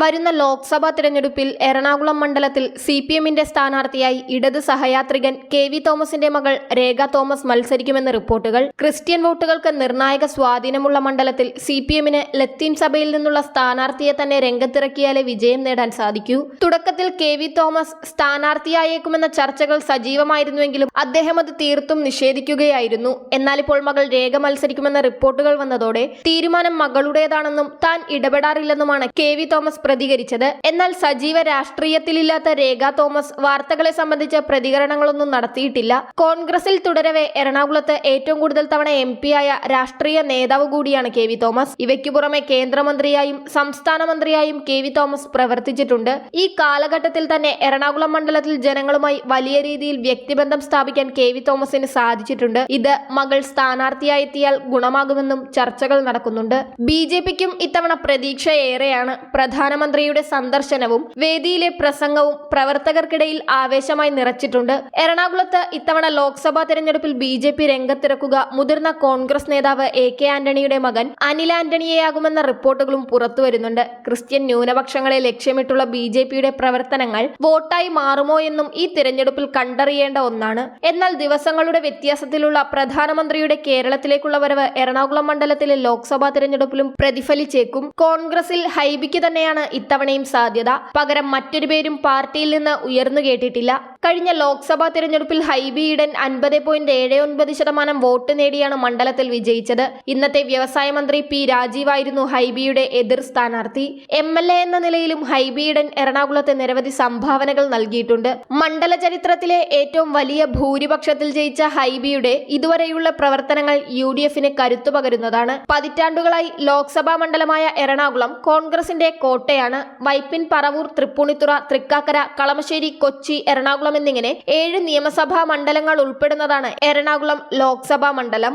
വരുന്ന ലോക്സഭാ തിരഞ്ഞെടുപ്പിൽ എറണാകുളം മണ്ഡലത്തിൽ സി പി എമ്മിന്റെ സ്ഥാനാർത്ഥിയായി ഇടത് സഹയാത്രികൻ കെ വി തോമസിന്റെ മകൾ രേഖ തോമസ് മത്സരിക്കുമെന്ന റിപ്പോർട്ടുകൾ. ക്രിസ്ത്യൻ വോട്ടുകൾക്ക് നിർണായക സ്വാധീനമുള്ള മണ്ഡലത്തിൽ സി പി എമ്മിന് ലത്തീൻ സഭയിൽ നിന്നുള്ള സ്ഥാനാർത്ഥിയെ തന്നെ രംഗത്തിറക്കിയാലേ വിജയം നേടാൻ സാധിക്കൂ. തുടക്കത്തിൽ കെ വി തോമസ് സ്ഥാനാർത്ഥിയായേക്കുമെന്ന ചർച്ചകൾ സജീവമായിരുന്നുവെങ്കിലും അദ്ദേഹം അത് തീർത്തും നിഷേധിക്കുകയായിരുന്നു. എന്നാൽ ഇപ്പോൾ മകൾ രേഖ മത്സരിക്കുമെന്ന റിപ്പോർട്ടുകൾ വന്നതോടെ തീരുമാനം മകളുടേതാണെന്നും താൻ ഇടപെടാറില്ലെന്നുമാണ് കെ വി തോമസ് പ്രതികരിച്ചത്. എന്നാൽ സജീവ രാഷ്ട്രീയത്തിലില്ലാത്ത രേഖ തോമസ് വാർത്തകളെ സംബന്ധിച്ച് പ്രതികരണങ്ങളൊന്നും നടത്തിയിട്ടില്ല. കോൺഗ്രസിൽ തുടരവെ എറണാകുളത്ത് ഏറ്റവും കൂടുതൽ തവണ എം ആയ രാഷ്ട്രീയ നേതാവ് കൂടിയാണ് കെ വി തോമസ്. ഇവയ്ക്കു പുറമെ കേന്ദ്രമന്ത്രിയായും സംസ്ഥാന മന്ത്രിയായും കെ വി തോമസ് പ്രവർത്തിച്ചിട്ടുണ്ട്. ഈ കാലഘട്ടത്തിൽ തന്നെ എറണാകുളം മണ്ഡലത്തിൽ ജനങ്ങളുമായി വലിയ രീതിയിൽ വ്യക്തിബന്ധം സ്ഥാപിക്കാൻ കെ വി തോമസിന് സാധിച്ചിട്ടുണ്ട്. ഇത് മകൾ സ്ഥാനാർത്ഥിയായെത്തിയാൽ ഗുണമാകുമെന്നും ചർച്ചകൾ നടക്കുന്നുണ്ട്. ബി ജെ പിക്കും ഇത്തവണ പ്രതീക്ഷ ഏറെയാണ് പ്രധാനമന്ത്രിയുടെ സന്ദർശനവും വേദിയിലെ പ്രസംഗവും പ്രവർത്തകർക്കിടയിൽ ആവേശമായി നിറച്ചിട്ടുണ്ട്. എറണാകുളത്ത് ഇത്തവണ ലോക്സഭാ തെരഞ്ഞെടുപ്പിൽ ബി ജെ പി രംഗത്തിറക്കുക മുതിർന്ന കോൺഗ്രസ് നേതാവ് എ കെ ആന്റണിയുടെ മകൻ അനിൽ ആന്റണിയെയാകുമെന്ന റിപ്പോർട്ടുകളും പുറത്തുവരുന്നുണ്ട് ക്രിസ്ത്യൻ ന്യൂനപക്ഷങ്ങളെ ലക്ഷ്യമിട്ടുള്ള ബി ജെ പിയുടെ പ്രവർത്തനങ്ങൾ വോട്ടായി മാറുമോ എന്നും ഈ തിരഞ്ഞെടുപ്പിൽ കണ്ടറിയേണ്ട ഒന്നാണ്. എന്നാൽ ദിവസങ്ങളുടെ വ്യത്യാസത്തിലുള്ള പ്രധാനമന്ത്രിയുടെ കേരളത്തിലേക്കുള്ള വരവ് എറണാകുളം മണ്ഡലത്തിലെ ലോക്സഭാ തിരഞ്ഞെടുപ്പിലും പ്രതിഫലിച്ചേക്കും. കോൺഗ്രസിൽ ഹൈബിക്ക് തന്നെയാണ് ഇത്തവണയും സാധ്യത. പകരം മറ്റൊരു പേരും പാർട്ടിയിൽ നിന്ന് ഉയർന്നു കേട്ടിട്ടില്ല. കഴിഞ്ഞ ലോക്സഭാ തിരഞ്ഞെടുപ്പിൽ ഹൈബി ഈഡൻ അൻപത് പോയിന്റ് ഏഴ് ഒൻപത് ശതമാനം വോട്ട് നേടിയാണ് മണ്ഡലത്തിൽ വിജയിച്ചത്. ഇന്നത്തെ വ്യവസായ മന്ത്രി പി രാജീവായിരുന്നു ഹൈബിയുടെ എതിർ സ്ഥാനാർത്ഥി. എം എൽ എ എന്ന നിലയിലും ഹൈബി ഈഡൻ എറണാകുളത്തെ നിരവധി സംഭാവനകൾ നൽകിയിട്ടുണ്ട്. മണ്ഡല ചരിത്രത്തിലെ ഏറ്റവും വലിയ ഭൂരിപക്ഷത്തിൽ ജയിച്ച ഹൈബിയുടെ ഇതുവരെയുള്ള പ്രവർത്തനങ്ങൾ യു ഡി എഫിന് കരുത്തു പകരുന്നതാണ്. പതിറ്റാണ്ടുകളായി ലോക്സഭാ മണ്ഡലമായ എറണാകുളം കോൺഗ്രസിന്റെ കോട്ടയാണ്. വൈപ്പിൻ പറവൂർ തൃപ്പൂണിത്തുറ തൃക്കാക്കര കളമശ്ശേരി കൊച്ചി എറണാകുളം എന്നിങ്ങനെ ഏഴ് നിയമസഭാ മണ്ഡലങ്ങൾ ഉൾപ്പെടുന്നതാണ് എറണാകുളം ലോക്സഭാ മണ്ഡലം.